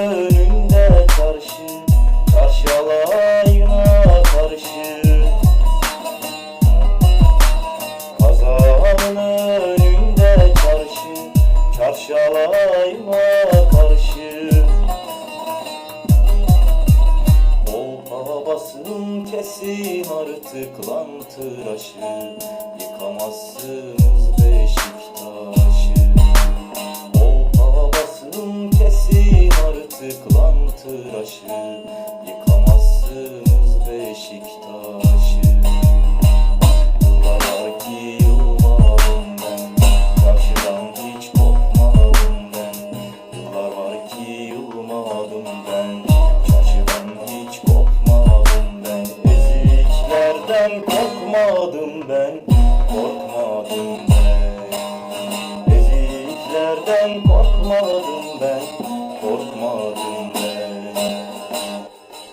önümde karşı Karşı alayına karşı. Kazanın önümde karşı Karşı alayına karşı. Dolma basın kesin artık lan tıraşı. Yıkamazsın yolumdan hiç kopmadım ben. Eziklerden korkmadım ben Korkmadım ben Eziklerden korkmadım ben. Korkmadım ben.